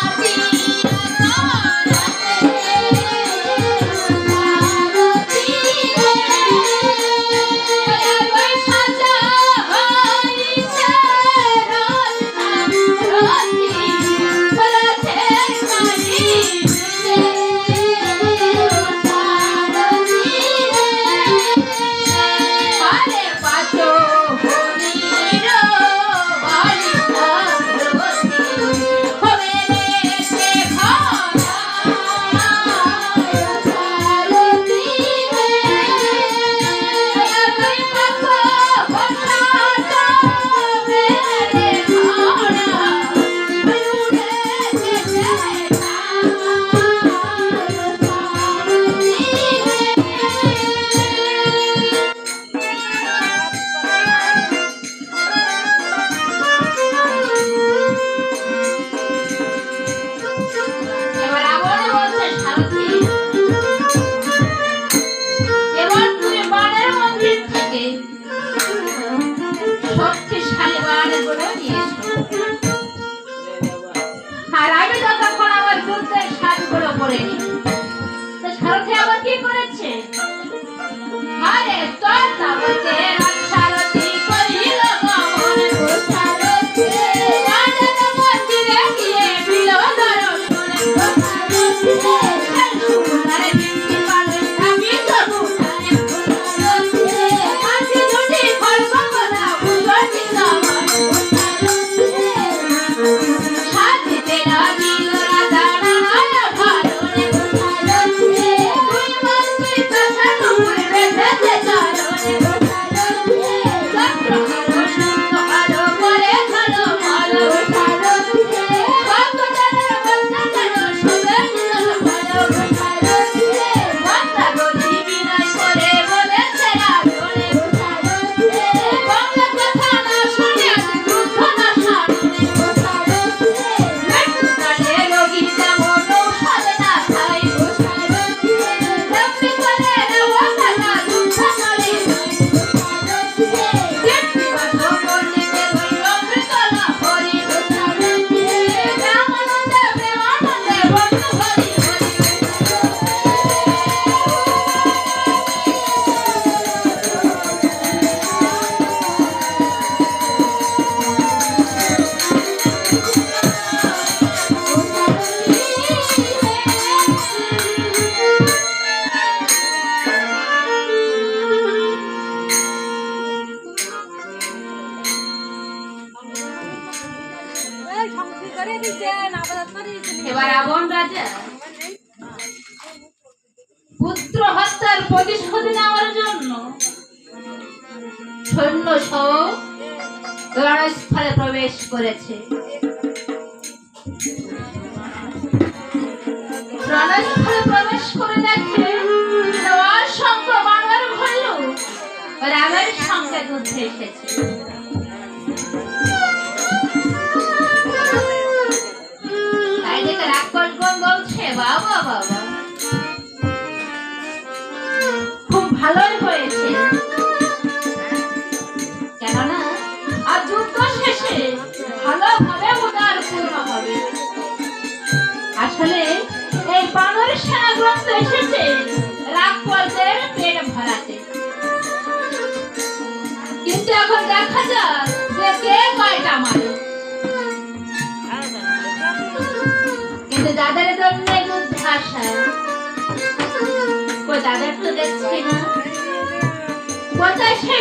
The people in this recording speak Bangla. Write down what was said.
party. করে নিই এবার রাবণ রাজা পুত্র হত্যার প্রতিশোধ নেওয়ার জন্য সৈন্য সহ রণস্থলে প্রবেশ করেছে। রণস্থলে প্রবেশ করে দেখে সঙ্গে বাংলার রামের সঙ্গে যুদ্ধে এসেছে। দেখা যে কিন্তু দাদার জন্য দাদার তো দেখছি না। কোথায় সে